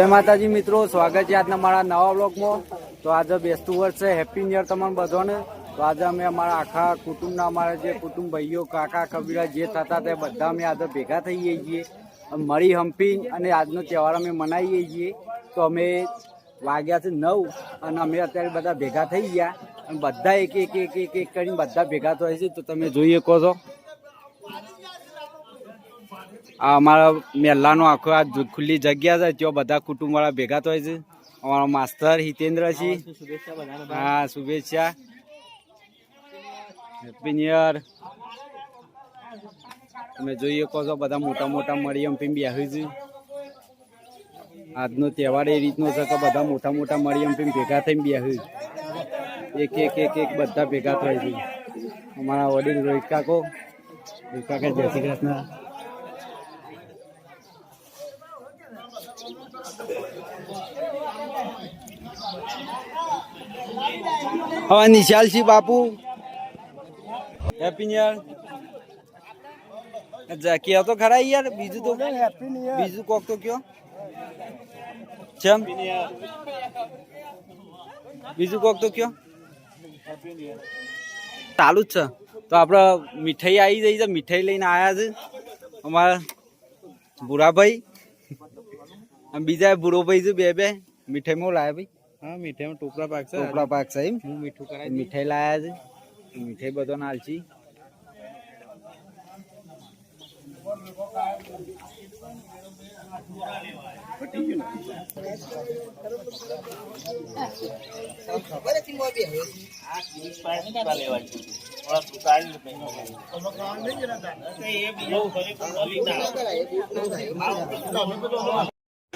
જય માતાજી મિત્રો, સ્વાગત છે આજના મારા નવા બ્લોગમાં તો આજે બેસતું વર્ષ છે હેપી ન્યુ યર તમામ બધાને. તો આજે અમે અમારા આખા કુટુંબના, અમારા જે કુટુંબ ભાઈઓ, કાકા, કબીરા જે થતા તે બધા અમે આજે ભેગા થઈએ છીએ. મળી હંપી અને આજનો તહેવાર અમે મનાવીએ છીએ. તો અમે વાગ્યા છે નવ અને અમે અત્યારે બધા ભેગા થઈ ગયા. અને બધા એક એક એક એક એક કરીને બધા ભેગા થાય છે. તો તમે જોઈ શકો છો. આ અમારા મહેલાનો આખો આ ખુલ્લી જગ્યા છે, ત્યાં બધા કુટુંબ વાળા ભેગા થાય છે. અમારો માસ્તર હિતેન્દ્રસિંહ હા, શુભેચ્છા. હેપી ન્યુ તમે જોઈ શકો છો, બધા મોટા મોટા મળી એમ પીને બેહ્યું છે. આજનો તહેવાર એ રીતનો છે કે બધા મોટા મોટા મળી એમ પીને ભેગા થઈને બેહ્યું એક એક એક એક બધા ભેગા થાય છે. અમારા વડીલ રોહિત કાકો. રોહિત કાકા, જય શ્રી કૃષ્ણ. હવે નિશાલસિંહ બાપુ. હેપી ન્યુ અચ્છા કયો તો ખરા યાર? બીજું તો બીજું કોક તો કયો? ચમ બીજું કોક તો કયો? ચાલુ જ છે. તો આપણે મીઠાઈ આવી જઈ છે મીઠાઈ લઈને આવ્યા છે અમારા ભૂરાભાઈ. બીજા ભૂરોભાઈ છે બે બે. મીઠાઈમાં લાયા ભાઈ. હા મીઠાઈમાં ટોપરા પાક છે. ટોપલા પાક છે એમ? હું મીઠું કરાવી મીઠાઈ લાયા છે. મીઠાઈ બધો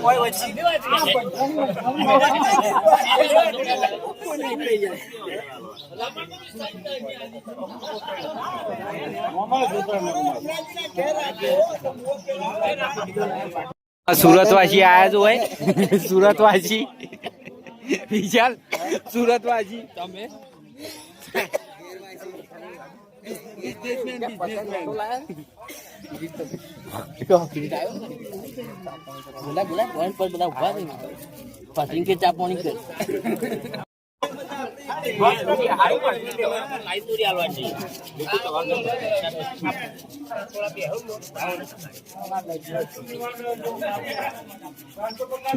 નાલચી સુરતવાસી આયા છો હોય. સુરતવાસી. વિશાલ સુરતવાસી. તમે બોલા બોલા પોઈન્ટ પર બધા ઊભા રહી પસંદ કે ચા પોણી કર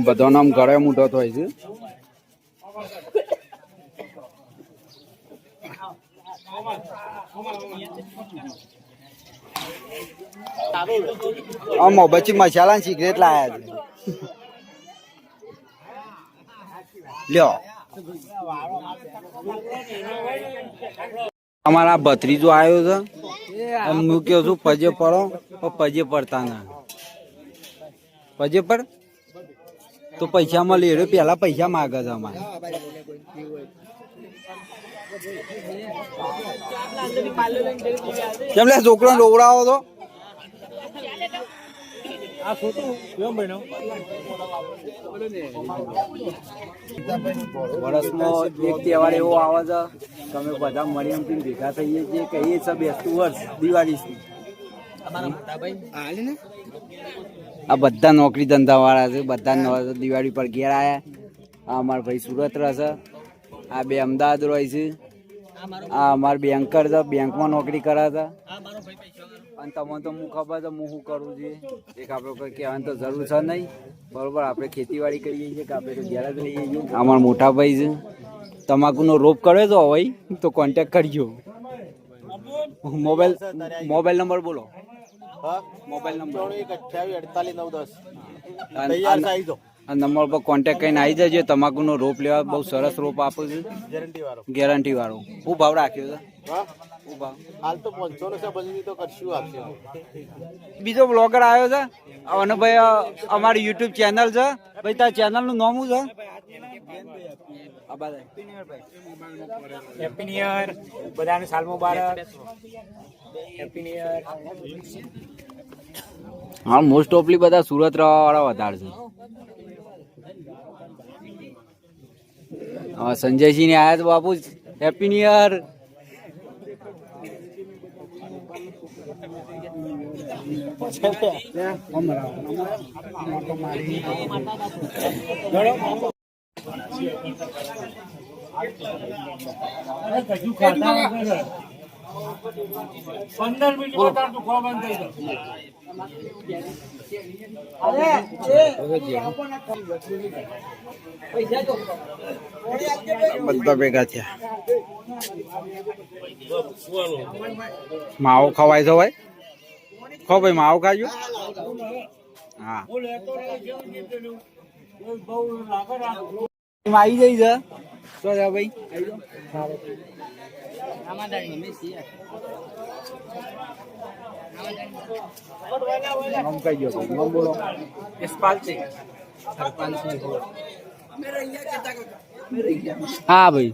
બધો નામ ઘરે મોટો થાય છે. આ મોબચ્ચી મસાલા સિગરેટ લાયા છે. લ્યો. અમારા ભત્રીજો આવ્યો છે. હું કહું છું, પજે પડો તો પજે પડતા ના. પજે પડ. તો પૈસા મળી પેલા પૈસા માગે છે અમારે. કેમ લે છોકરો રોવડાવો તો? વર્ષમાં એક તહેવાર એવો આવે છે કે અમે બધા મળી એમ ભેગા થઈએ છીએ કહીએ છીએ બેસતું વર્ષ દિવાળી આ બધા નોકરી ધંધા વાળા છે બધા નવા દિવાળી પર ઘેર આયા. આ અમારા ભાઈ સુરત રહેશે આ બે અમદાવાદ રહે છે. આ અમારા બેન્કર હતા બેંકમાં નોકરી કરે છે. અને તમને તો હું ખબર તો હું શું કરું છું એક આપણે કોઈ કહેવાની તો જરૂર છે નહીં. બરોબર આપણે ખેતીવાડી કરીએ છીએ કે આપણે તો ઘેર જ રહીએ છીએ અમારા મોટા ભાઈ છે. તમાકુનો રોપ કર્યો તો હોય તો કોન્ટેક કરજો. મોબાઈલ મોબાઈલ નંબર બોલો. Mobile number. એક અઠ્યાવીસ અડતાલીસ નવ દસ. તૈયાર જાઓ. આ નંબર પર કોન્ટેક્ટ કરીને આવી જજો. તમાકુનો રોપ લેવા બહુ સરસ રોપ આપું છું. ગેરંટી વાળો. ગેરંટી વાળો શું ભાવ રાખ્યો છે? હા? શું ભાવ. હાલ તો પાંચસો નો પછી તો કરશું આપશે. બીજો બ્લોગર આવ્યો છે? અને ભાઈ અમારી યુટ્યુબ ચેનલ છે. ભાઈ તાર ચેનલનું નામ શું છે? હેપી ન્યુ બધાને સાલ મુબારક. હેપી ન્યુ હા મોસ્ટ ઓફલી બધા સુરત રહેવા વાળા વધારે છે. હા સંજયસિંહ ને આયા તો બાપુ હેપી ન્યુ યર પંદર મિનિટ તું ખોવા બંધ થઈ જાવ. બધા ભેગા થયા. માવો ખવાય છો ભાઈ? ખો ભાઈ માવો ખાજો. હા. આવી જઈ છે. નામ કઈ ગયો ભાઈ. નામ બોલો હા ભાઈ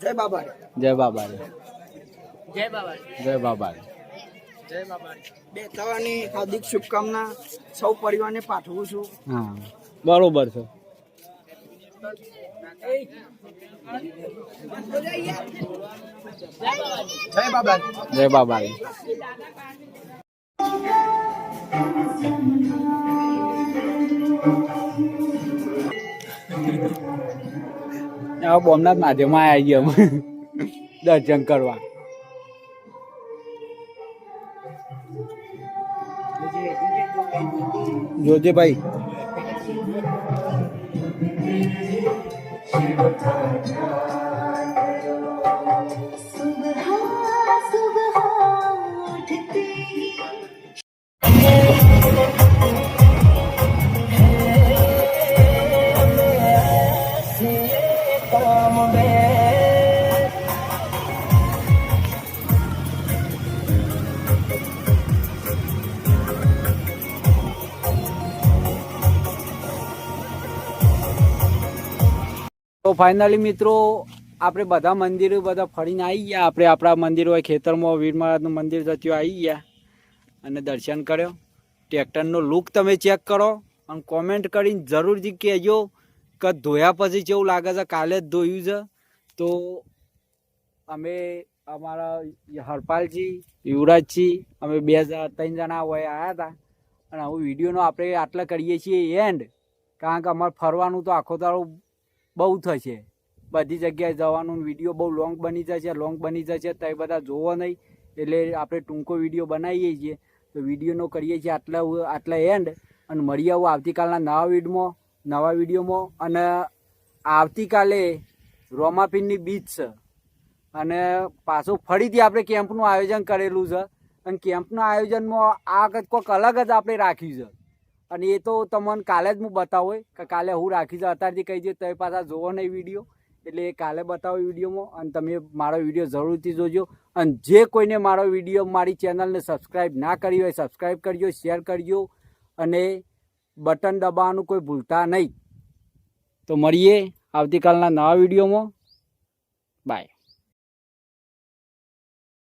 જય બાબા જય બાબા. જય બાબા જય બાબા. બે તવાની હાર્દિક શુભકામના સૌ પરિવારને પાઠવું છું. હા. બરોબર છે. જય બાબા જય બાબા બોમનાથ માધ્યમમાં આવી ગયા દર્શન કરવા. જોજે ભાઈ. to the touch તો ફાઇનલી મિત્રો, આપણે બધા મંદિરો બધા ફરીને આવી ગયા. આપણે આપણા મંદિર હોય, ખેતરમાં, વીર મહારાજનું મંદિર ત્યાં આવી ગયા. અને દર્શન કર્યો. ટ્રેક્ટરનો લુક તમે ચેક કરો અને કોમેન્ટ કરીને જરૂરથી કહેજો કે ધોયા પછી કેવું લાગે છે? કાલે જ ધોયું છે. તો અમે અમારા હરપાલજી, યુવરાજજી, અમે બે ત્રણ જણા હોય આવ્યા હતા. અને હવે વિડીયોનો આપણે આટલા કરીએ છીએ એન્ડ કારણ કે અમારે ફરવાનું તો આખો દાડો બહુ થશે. બધી જગ્યાએ જવાનું વીડિયો બહુ લોંગ બની જશે લોંગ બની જશે તો એ બધા જોવો નહીં. એટલે આપણે ટૂંકો વીડિયો બનાવીએ છીએ. તો વિડીયોનો કરીએ છીએ આટલા આટલા એન્ડ અને મળીએ આવું આવતીકાલના નવા વિડમાં નવા વિડીયોમાં અને આવતીકાલે રોમાપીરની બીચ છે અને પાછું ફરીથી આપણે કેમ્પનું આયોજન કરેલું છે. અને કેમ્પના આયોજનમાં આ કંઈક કોઈક અલગ જ આપણે રાખ્યું છે. અને એ તો તમને કાલે જ હું બતાવું કે કાલે હું રાખી જાઉં. અત્યારથી કહી દઉં તો પાછા જોવો નહીં વીડિયો. એટલે એ કાલે બતાવો વિડીયોમાં, અને તમે મારો વીડિયો જરૂરથી જોજો. અને જે કોઈને મારો વીડિયો, મારી ચેનલને સબસ્ક્રાઈબ ના કરી હોય સબસ્ક્રાઈબ કરજો શેર કરજો, અને બટન દબાવવાનું કોઈ ભૂલતા નહીં. તો મળીએ આવતીકાલના નવા વિડીયોમાં. બાય